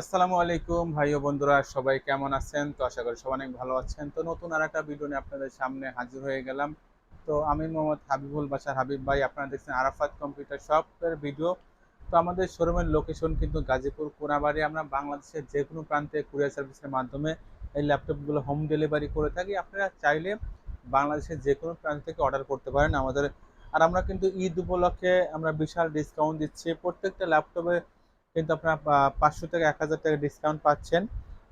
আসসালামু আলাইকুম ভাই ও বন্ধুরা, সবাই কেমন আছেন? তো আশা করি সবাই অনেক ভালো আছেন। তো নতুন আর একটা ভিডিও নিয়ে আপনাদের সামনে হাজির হয়ে গেলাম। তো আমি মোহাম্মদ হাবিবুল বাসার হাবিব ভাই, আপনারা দেখছেন আরাফাত কম্পিউটার শপের ভিডিও তো আমাদের শোরুমের লোকেশন কিন্তু গাজীপুর, কোনাবাড়ি। আমরা বাংলাদেশের যে কোনো প্রান্তে কুরিয়ার সার্ভিসের মাধ্যমে এই ল্যাপটপগুলো হোম ডেলিভারি করে থাকি। আপনারা চাইলে বাংলাদেশের যে কোনো প্রান্ত থেকে অর্ডার করতে পারেন আমাদের। আর আমরা কিন্তু ঈদ উপলক্ষে আমরা বিশাল ডিসকাউন্ট দিচ্ছি। প্রত্যেকটা ল্যাপটপে কিন্তু আপনারা পাঁচশো থেকে এক হাজার টাকা ডিসকাউন্ট পাচ্ছেন।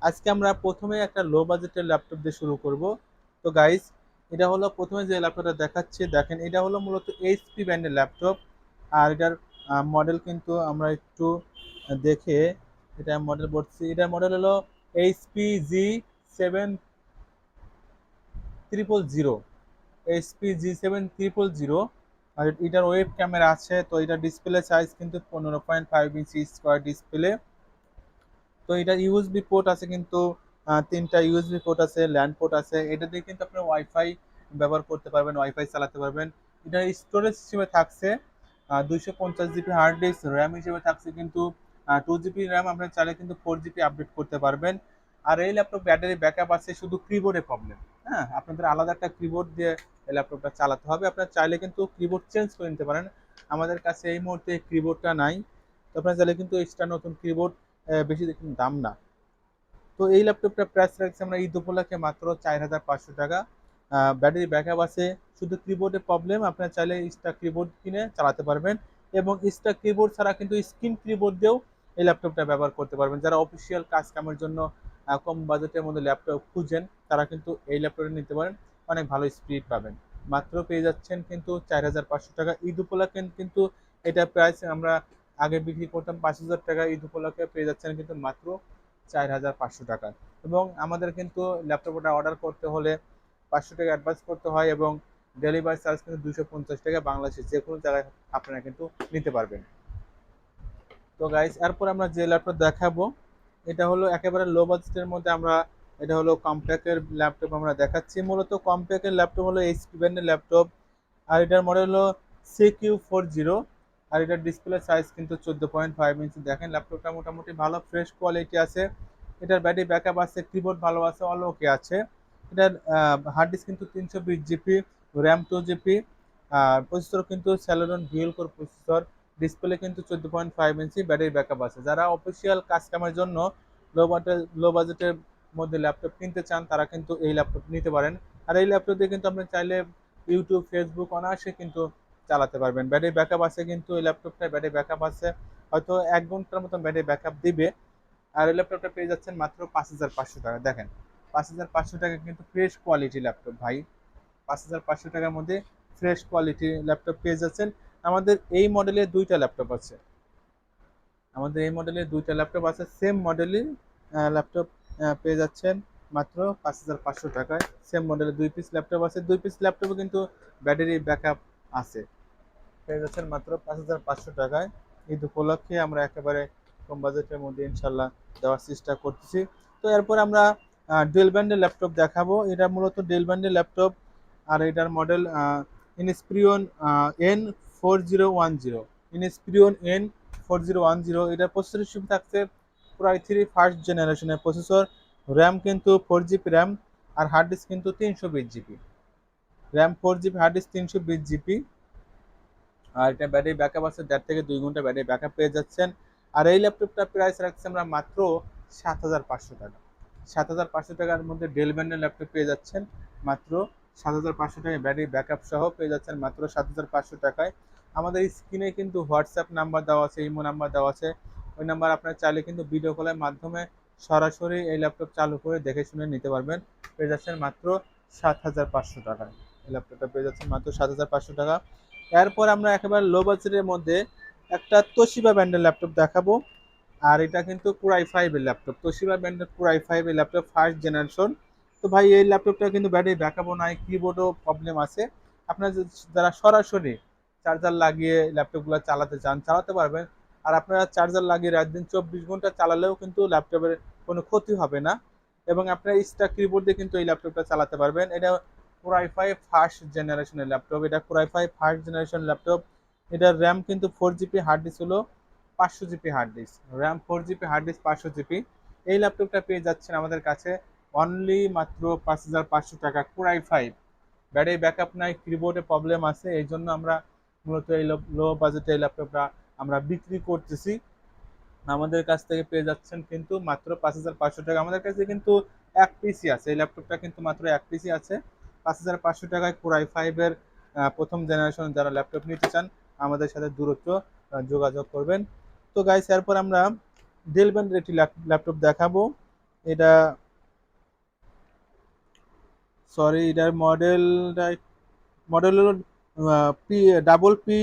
আজকে আমরা প্রথমে একটা লো বাজেটের ল্যাপটপ দিয়ে শুরু করব। তো গাইস এটা হলো প্রথমে যে ল্যাপটপটা দেখাচ্ছি, দেখেন এটা হলো মূলত এইচপি ব্র্যান্ডের ল্যাপটপ আর এটার মডেল কিন্তু আমরা একটু দেখে এটা মডেল বলছি। এটার মডেল হলো HP G seven triple zero HP G seven triple zero আর এটার ওয়েব ক্যামেরা আছে, তো এটা ডিসপ্লে সাইজ কিন্তু পনেরো point five inch square display তো এটার ইউএসবি পোর্ট আছে কিন্তু তিনটা ইউএসবি পোর্ট আছে ল্যান্ড পোর্ট আছে। এটা দিয়ে কিন্তু আপনি ওয়াইফাই ব্যবহার করতে পারবেন ওয়াইফাই চালাতে পারবেন। এটার স্টোরেজ হিসেবে থাকছে দুইশো পঞ্চাশ জিবি হার্ড ডিস্ক র্যাম হিসেবে থাকছে কিন্তু টু জিবি র্যাম আপনি চাইলে কিন্তু ফোর জিবি আপডেট করতে পারবেন। আর এই ল্যাপটপ ব্যাটারি ব্যাকআপ আছে, শুধু কিবোর্ডে প্রবলেম হ্যাঁ আপনাদের আলাদা একটা কিবোর্ড দিয়ে ল্যাপটপটা চালাতে হবে। আপনারা চাইলে কিন্তু কিবোর্ড চেঞ্জ করে নিতে পারেন। আমাদের কাছে এই মুহূর্তে কিবোর্ডটা নাই। তো আপনারা চাইলে কিন্তু এক্সট্রা নতুন কিবোর্ড বেশি কিন্তু দাম না। তো এই ল্যাপটপটা প্রাইস রাখছে আমরা ঈদ উপলক্ষে মাত্র চার হাজার পাঁচশো টাকা। ব্যাটারি ব্যাকআপ আছে। শুধু কিবোর্ডের প্রবলেম আপনারা চাইলে স্টার কিবোর্ড কিনে চালাতে পারবেন এবং স্টার কিবোর্ড ছাড়া কিন্তু স্ক্রিন কিবোর্ড দিয়েও এই ল্যাপটপটা ব্যবহার করতে পারবেন। যারা অফিসিয়াল কাজ কামের জন্য কম বাজেটের মধ্যে ল্যাপটপ খুঁজেন তারা কিন্তু এই ল্যাপটপটা নিতে পারেন, অনেক ভালো স্পিড পাবেন। মাত্র পেয়ে যাচ্ছেন কিন্তু চার হাজার পাঁচশো টাকা। ঈদ উপলক্ষে কিন্তু এটা প্রাইস আমরা আগে বিক্রি করতাম পাঁচ হাজার টাকা। ঈদ উপলক্ষে পেয়ে যাচ্ছেন কিন্তু মাত্র চার হাজার পাঁচশো টাকা। এবং আমাদের কিন্তু ল্যাপটপটা অর্ডার করতে হলে পাঁচশো টাকা অ্যাডভান্স করতে হয় এবং ডেলিভারি চার্জ কিন্তু দুশো পঞ্চাশ টাকা বাংলাদেশের যে কোনো জায়গায় আপনারা কিন্তু নিতে পারবেন। তো গাইস এরপর আমরা যে ল্যাপটপ দেখাবো, এটা হলো একেবারে লো বাজেটের মধ্যে আমরা এটা হলো কম্প্যাক্টের ল্যাপটপ আমরা দেখাচ্ছি। মূলত কম্প্যাক্টের ল্যাপটপ হলো এইচপি ব্র্যান্ডের ল্যাপটপ আর এটার মডেল হলো সি কিউ ফোর জিরো আর এটার ডিসপ্লে সাইজ কিন্তু চোদ্দ পয়েন্ট ফাইভ ইঞ্চি দেখেন ল্যাপটপটা মোটামুটি ভালো ফ্রেশ কোয়ালিটি আছে। এটার ব্যাটারি ব্যাকআপ আছে কিবোর্ড ভালো আছে অল ওকে আছে। এটার হার্ড ডিস্ক কিন্তু তিনশো বিশ জিবি র্যাম টু জিবি আর প্রসেসর কিন্তু Celeron dual core processor display কিন্তু চোদ্দ point five inch battery backup আছে। যারা অফিসিয়াল কাজ কামের জন্য লো বাজেট লো বাজেটের মধ্যে ল্যাপটপ কিনতে চান, তারা কিন্তু এই ল্যাপটপ নিতে পারেন। আর এই ল্যাপটপ দিয়ে কিন্তু আপনি চাইলে ইউটিউব ফেসবুক অনায়াসে কিন্তু চালাতে পারবেন। ব্যাটারি ব্যাকআপ আছে কিন্তু এই ল্যাপটপটায় ব্যাটারি ব্যাকআপ আছে। হয়তো এক ঘণ্টার মতন ব্যাটারি ব্যাকআপ দিবে। আর এই ল্যাপটপটা পেয়ে যাচ্ছেন মাত্র পাঁচ হাজার পাঁচশো টাকা। দেখেন, পাঁচ হাজার পাঁচশো টাকা কিন্তু ফ্রেশ কোয়ালিটি ল্যাপটপ ভাই। পাঁচ হাজার পাঁচশো টাকার মধ্যে ফ্রেশ কোয়ালিটি ল্যাপটপ পেয়ে যাচ্ছেন। আমাদের এই মডেলের দুইটা ল্যাপটপ আছে। আমাদের এই মডেলের দুইটা ল্যাপটপ আছে। সেম মডেলের ল্যাপটপ পেয়ে যাচ্ছেন মাত্র পাঁচ হাজার পাঁচশো টাকায়। সেম মডেলের দুই পিস ল্যাপটপ আছে। দুই পিস ল্যাপটপে কিন্তু ব্যাটারি ব্যাকআপ আছে। পেয়ে যাচ্ছেন মাত্র পাঁচ হাজার পাঁচশো টাকায়। ঈদ উপলক্ষে আমরা একেবারে কম বাজেটের মধ্যে ইনশাল্লাহ দেওয়ার চেষ্টা করতেছি। তো এরপর আমরা ডেল ব্যান্ডের ল্যাপটপ দেখাবো। এটা মূলত ডেল ব্যান্ডের ল্যাপটপ আর এটার model Inspiron N four zero one zero Inspiron N four zero one zero এটার প্রসেসর হিসেবে থাকছে প্রায় থ্রি ফার্স্ট জেনারেশনের প্রসেসর র্যাম কিন্তু ফোর জিবি র্যাম আর হার্ড ডিস্ক কিন্তু তিনশো বিশ GB RAM four GB hard disk তিনশো বিশ জিবি আর এটা ব্যাটারি ব্যাকআপ আছে, দেড় থেকে দুই ঘণ্টা ব্যাটারি ব্যাকআপ পেয়ে যাচ্ছেন। আর এই ল্যাপটপটা প্রাইস রাখছি আমরা মাত্র সাত হাজার পাঁচশো টাকা। সাত হাজার পাঁচশো টাকার মধ্যে ডেল ব্যান্ডের ল্যাপটপ পেয়ে যাচ্ছেন মাত্র সাত হাজার পাঁচশো টাকায়। ব্যাটারি ব্যাকআপ সহ পেয়ে যাচ্ছেন মাত্র সাত হাজার পাঁচশো টাকায়। আমাদের স্ক্রিনে কিন্তু হোয়াটসঅ্যাপ নাম্বার দেওয়া আছে ইমো নাম্বার দেওয়া আছে। ওই নাম্বার আপনার চাইলে কিন্তু ভিডিও কলের মাধ্যমে সরাসরি এই ল্যাপটপ চালু করে দেখে শুনে নিতে পারবেন। পেয়ে যাচ্ছেন মাত্র সাত হাজার পাঁচশো টাকায় এই ল্যাপটপটা পেয়ে যাচ্ছেন মাত্র সাত হাজার পাঁচশো টাকা। এরপর আমরা একেবারে লো বাজেটের মধ্যে একটা তোশিবা ব্র্যান্ডের ল্যাপটপ দেখাবো। আর এটা কিন্তু কুরাই ফাইভের ল্যাপটপ তোশিবা ব্র্যান্ডের কুরাই ফাইভের ল্যাপটপ ফার্স্ট জেনারেশন তো ভাই, এই ল্যাপটপটা কিন্তু ব্যাটারি ব্যাকআপও নাই কিবোর্ডও প্রবলেম আছে। আপনার যারা সরাসরি চার্জার লাগিয়ে ল্যাপটপগুলো চালাতে চান, চালাতে পারবেন। আর আপনারা চার্জার লাগিয়ে রাত দিন চব্বিশ ঘণ্টা চালালেও কিন্তু ল্যাপটপের কোনো ক্ষতি হবে না। এবং আপনার স্টাক কিবোর্ড দিয়ে কিন্তু এই ল্যাপটপটা চালাতে পারবেন। এটা কোরাই ফাইভ ফার্স্ট জেনারেশনের ল্যাপটপ এটা core i five first generation laptop এটার র্যাম কিন্তু ফোর জিবি হার্ড ডিস্ক হলো পাঁচশো GB hard disk RAM four GB hard disk পাঁচশো জিবি এই ল্যাপটপটা পেয়ে যাচ্ছেন আমাদের কাছে অনলি মাত্র পাঁচ হাজার পাঁচশো টাকা কোরাই ফাইভ ব্যাটারি ব্যাকআপ নাই কিবোর্ডে প্রবলেম আছে। এই জন্য আমরা মূলত এই লো বাজেটে এই ল্যাপটপটা আমরা বিক্রি করতেছি। আমাদের কাছ থেকে পেয়ে যাচ্ছেন কিন্তু মাত্র পাঁচ হাজার পাঁচশো টাকা। আমাদের কাছে কিন্তু এক পিসি আছে। এই ল্যাপটপটা কিন্তু মাত্র এক পিসি আছে। পাঁচ হাজার পাঁচশো টাকায় কোরাই ফাইভের প্রথম জেনারেশন যারা ল্যাপটপ নিতে চান, আমাদের সাথে দূরত্ব যোগাযোগ করবেন। তো গাইস এরপর আমরা ডেল ব্র্যান্ডের একটি ল্যাপটপ দেখাবো। এটা সরি এটার মডেলটা মডেল হলো P double P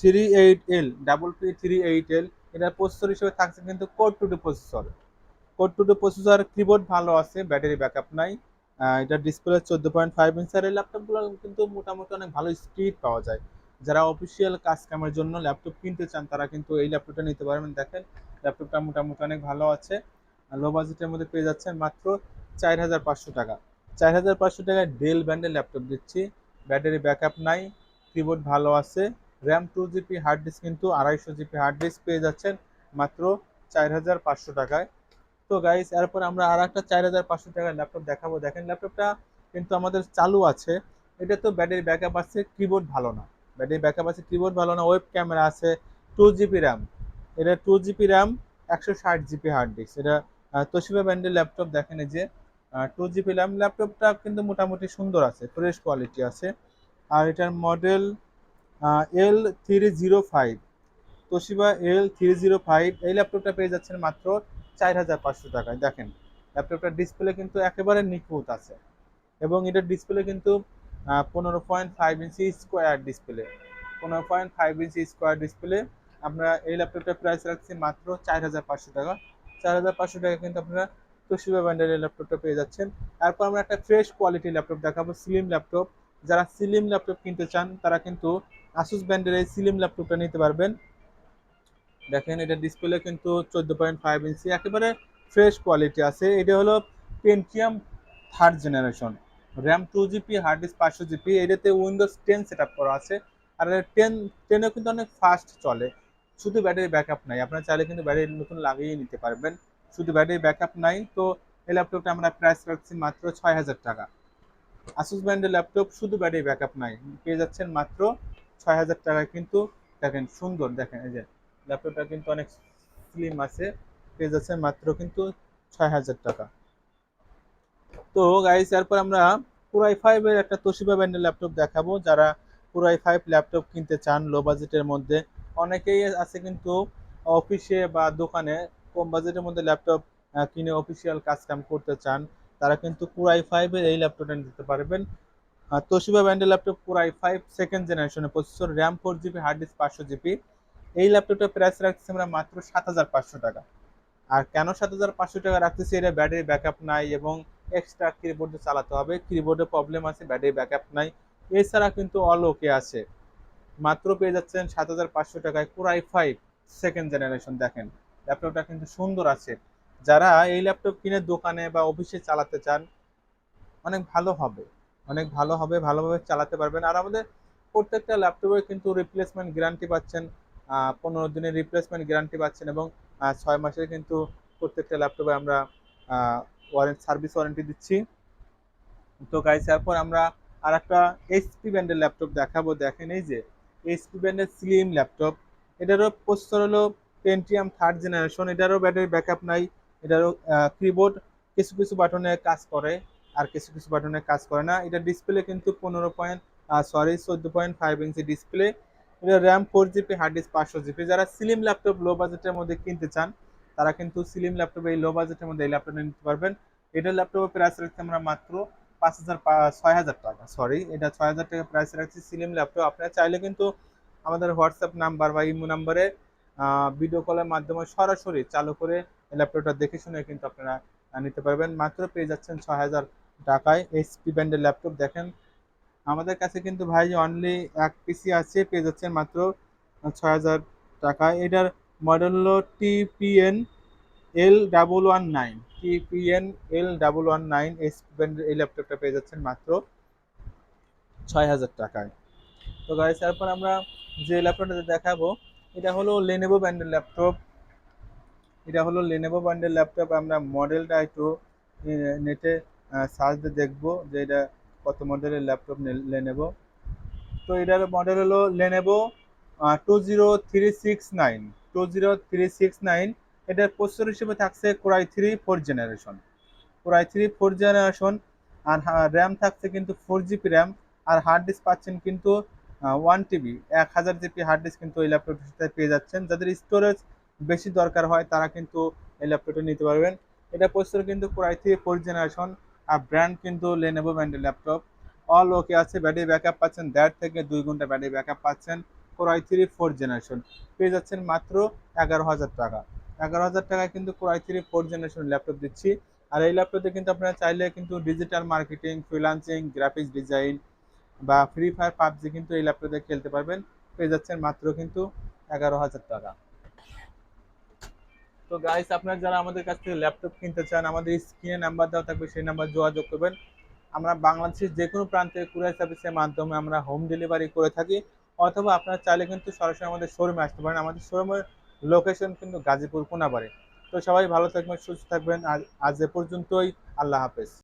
three eight L double P three eight L এটার প্রসেসর হিসেবে থাকছে কিন্তু core two D processor core two D processor keyboard ভালো আছে ব্যাটারি ব্যাকআপ নাই। এটার ডিসপ্লে চোদ্দ পয়েন্ট ফাইভ ইঞ্চার এই ল্যাপটপগুলো কিন্তু মোটামুটি অনেক ভালো স্পিড পাওয়া যায়। যারা অফিসিয়াল কাজ কামের জন্য ল্যাপটপ কিনতে চান, তারা কিন্তু এই ল্যাপটপটা নিতে পারবেন। দেখেন ল্যাপটপটা মোটামুটি অনেক ভালো আছে। লো বাজেটের মধ্যে পেয়ে যাচ্ছেন মাত্র চার হাজার পাঁচশো টাকা। চার হাজার পাঁচশো টাকায় ডেল ব্র্যান্ডের ল্যাপটপ দিচ্ছি। ব্যাটারি ব্যাকআপ নাই কিবোর্ড ভালো আছে। RAM two GB hard disk কিন্তু আড়াইশো জিবি হার্ড ডিস্ক পেয়ে যাচ্ছেন মাত্র চার হাজার পাঁচশো টাকায়। তো গাইস এরপর আমরা আর একটা চার হাজার পাঁচশো টাকার ল্যাপটপ দেখাবো। দেখেন ল্যাপটপটা কিন্তু আমাদের চালু আছে। এটা তো ব্যাটারি ব্যাকআপ আছে কিবোর্ড ভালো না। ব্যাটারি ব্যাকআপ আছে কিবোর্ড ভালো না ওয়েব ক্যামেরা আছে টু জিবি র্যাম এটা টু জিবি র্যাম একশো ষাট জিবি হার্ড ডিস্ক এটা তোশিবা ব্র্যান্ডের ল্যাপটপ দেখেন এই যে টু জিবি র্যাম ল্যাপটপটা কিন্তু মোটামুটি সুন্দর আছে ফ্রেশ কোয়ালিটি আছে। আর এটার model L three zero five Toshiba L three zero five এই ল্যাপটপটা পেয়ে যাচ্ছেন মাত্র চার হাজার পাঁচশো টাকায়। দেখেন ল্যাপটপটার ডিসপ্লে কিন্তু একেবারে নিখুঁত আছে। এবং এটার ডিসপ্লে কিন্তু পনেরো point five inch square display পনেরো point five inch square display আমরা এই ল্যাপটপটার প্রাইস রাখছি মাত্র চার হাজার পাঁচশো টাকা। চার হাজার পাঁচশো টাকা কিন্তু আপনারা তোশিবা এই ল্যাপটপটা পেয়ে যাচ্ছেন। তারপর আমরা একটা ফ্রেশ কোয়ালিটির ল্যাপটপ দেখাবো স্লিম ল্যাপটপ যারা সিলিম ল্যাপটপ কিনতে চান, তারা কিন্তু আসুস ব্র্যান্ডের এই সিলিম ল্যাপটপটা নিতে পারবেন। দেখেন, এটা ডিসপ্লে কিন্তু চোদ্দ পয়েন্ট ফাইভ ইঞ্চি একেবারে ফ্রেশ কোয়ালিটি আছে। এটা হলো Pentium third generation RAM two GB hard disk পাঁচশো জিবি এটাতে উইন্ডোজ টেন সেট আপ করা আছে। আর টেন টেনেও কিন্তু অনেক ফাস্ট চলে। শুধু ব্যাটারি ব্যাকআপ নাই। আপনারা চাইলে কিন্তু ব্যাটারি নতুন লাগিয়ে নিতে পারবেন। শুধু ব্যাটারি ব্যাকআপ নাই। তো এই ল্যাপটপটা আমরা প্রাইস রাখছি মাত্র ছয় হাজার টাকা। আসুস ব্র্যান্ডের ল্যাপটপ শুধু ব্যাটারি ব্যাকআপ নাই। পেয়ে যাচ্ছেন মাত্র ছয় হাজার টাকায় কিন্তু দেখেন সুন্দর, দেখেন এই যে ল্যাপটপটা কিন্তু অনেক স্লিম আছে, পেয়ে যাচ্ছে মাত্র কিন্তু ছয় হাজার টাকা। তো গাইস এরপর আমরা পুরাই ফাইভের একটা তোশিবা ব্র্যান্ডের ল্যাপটপ দেখাবো। যারা পুরাই ফাইভ ল্যাপটপ কিনতে চান লো বাজেটের মধ্যে, অনেকেই আছে কিন্তু অফিসে বা দোকানে কম বাজেটের মধ্যে ল্যাপটপ কিনে অফিসিয়াল কাজ কাম করতে চান। তারা কিন্তু পুরাই ফাইভের এই ল্যাপটপটা নিতে পারবেন। তোশিবা ব্র্যান্ডের ল্যাপটপ পুরাই ফাইভ সেকেন্ড জেনারেশনের processor RAM four GB hard disk পাঁচশো জিবি এই ল্যাপটপটা প্রাইস রাখছি আমরা মাত্র সাত হাজার পাঁচশো টাকা। আর কেন সাত হাজার পাঁচশো টাকা রাখতেছি? এটা ব্যাটারি ব্যাকআপ নাই এবং এক্সট্রা কিবোর্ডে চালাতে হবে। কিবোর্ডে প্রবলেম আছে ব্যাটারি ব্যাকআপ নাই। এছাড়া কিন্তু অল ওকে আছে। মাত্র পেয়ে যাচ্ছেন সাত হাজার পাঁচশো টাকায় কোরাই ফাইভ সেকেন্ড জেনারেশন দেখেন। ল্যাপটপটা কিন্তু সুন্দর আছে। যারা এই ল্যাপটপ কিনে দোকানে বা অফিসে চালাতে চান, অনেক ভালো হবে। অনেক ভালো হবে, ভালোভাবে চালাতে পারবেন। আর আমাদের প্রত্যেকটা ল্যাপটপে কিন্তু রিপ্লেসমেন্ট গ্যারান্টি পাচ্ছেন পনেরো দিনের রিপ্লেসমেন্ট গ্যারান্টি পাচ্ছেন এবং ছয় মাসের কিন্তু প্রত্যেকটা ল্যাপটপে আমরা ওয়ারেন্টি সার্ভিস ওয়ারেন্টি দিচ্ছি। তো গাইস এরপর আমরা আর একটা এইচপি ব্র্যান্ডের ল্যাপটপ দেখাবো। দেখেন এই যে এইচপি ব্র্যান্ডের স্লিম ল্যাপটপ এটারও প্রসেসর হলো পেন্টিয়াম থার্ড জেনারেশন এটারও ব্যাটারি ব্যাকআপ নাই। এটারও কিবোর্ড কিছু কিছু বাটনে কাজ করে আর কিছু কিছু বাটনে কাজ করে না। এটা ডিসপ্লে কিন্তু পনেরো পয়েন্ট সরি চোদ্দ পয়েন্ট ফাইভ ইঞ্চি ডিসপ্লে এটা RAM four GB hard disk পাঁচশো জিবি যারা স্লিম ল্যাপটপ লো বাজেটের মধ্যে কিনতে চান, তারা কিন্তু স্লিম ল্যাপটপ এই লো বাজেটের মধ্যে এই ল্যাপটপটা নিতে পারবেন। এটার ল্যাপটপের প্রাইস রাখছি আমরা মাত্র পাঁচ হাজার ছয় হাজার টাকা সরি এটা ছয় হাজার টাকা প্রাইস রাখছি স্লিম ল্যাপটপ আপনারা চাইলে কিন্তু আমাদের হোয়াটসঅ্যাপ নাম্বার বা ইমো নাম্বারে ভিডিও কলের মাধ্যমে সরাসরি চালু করে ল্যাপটপটা দেখে শুনে কিন্তু আপনারা নিতে পারবেন। মাত্র পেয়ে যাচ্ছেন ছয় হাজার টাকায় এইচপি ব্র্যান্ডের ল্যাপটপ দেখেন, আমাদের কাছে কিন্তু ভাই অনলি এক পিসি আছে, পেয়ে যাচ্ছেন মাত্র ছয় হাজার টাকায়। এটার মডেল হলো TPN L double one nine TPN L double one nine S ব্র্যান্ডের এই ল্যাপটপটা পেয়ে যাচ্ছেন মাত্র ছয় হাজার টাকায়। তো গাইস তারপর আমরা যে ল্যাপটপটা দেখাবো, এটা হলো লেনেভো ব্র্যান্ডের ল্যাপটপ এটা হলো লেনেভো ব্র্যান্ডের ল্যাপটপ আমরা মডেলটা একটু নেটে সার্চ দিয়ে দেখব যে এটা কত মডেলের ল্যাপটপ লেনেভো তো এটার মডেল হলো Lenovo two zero three six nine two zero three six nine এটার প্রসেসর হিসেবে থাকছে core i three four generation core i three four generation R RAM থাকছে কিন্তু ফোর জিবি র্যাম আর হার্ড ডিস্ক পাচ্ছেন কিন্তু ওয়ান টিবি এক হাজার জিবি হার্ড ডিস্ক কিন্তু ওই ল্যাপটপটির সাথে পেয়ে যাচ্ছেন। যাদের স্টোরেজ বেশি দরকার হয়, তারা কিন্তু এই ল্যাপটপটা নিতে পারবেন। এটা প্রসেসর কিন্তু core i three four generation R brand কিন্তু লেনেভো ব্র্যান্ডের ল্যাপটপ অল ওকে আছে ব্যাটারি ব্যাকআপ পাচ্ছেন, দেড় থেকে দুই ঘণ্টা ব্যাটারি ব্যাকআপ পাচ্ছেন core i three four generation পেয়ে যাচ্ছেন মাত্র এগারো হাজার টাকা। এগারো হাজার টাকায় কিন্তু core i three four generation laptop দিচ্ছি। আর এই ল্যাপটপে কিন্তু আপনারা চাইলে কিন্তু digital marketing freelancing graphics design বা ফ্রি ফায়ার পাবজি কিন্তু এই ল্যাপটপে খেলতে পারবেন। পেয়ে যাচ্ছেন মাত্র কিন্তু এগারো হাজার টাকা। তো গাইস আপনারা যারা আমাদের কাছ থেকে ল্যাপটপ কিনতে চান, আমাদের স্ক্রিনে নাম্বার দেওয়া থাকবে, সেই নাম্বার যোগাযোগ করবেন। আমরা বাংলাদেশের যে কোনো প্রান্তে কুরিয়ার সার্ভিসের মাধ্যমে আমরা হোম ডেলিভারি করে থাকি, অথবা আপনারা চাইলে কিন্তু সরাসরি আমাদের শোরুমে আসতে পারেন। আমাদের শোরুমের লোকেশন কিন্তু গাজীপুর, কোনাবাড়ি। তো সবাই ভালো থাকবেন, সুস্থ থাকবেন, আর আজ এ পর্যন্তই, আল্লাহ হাফেজ।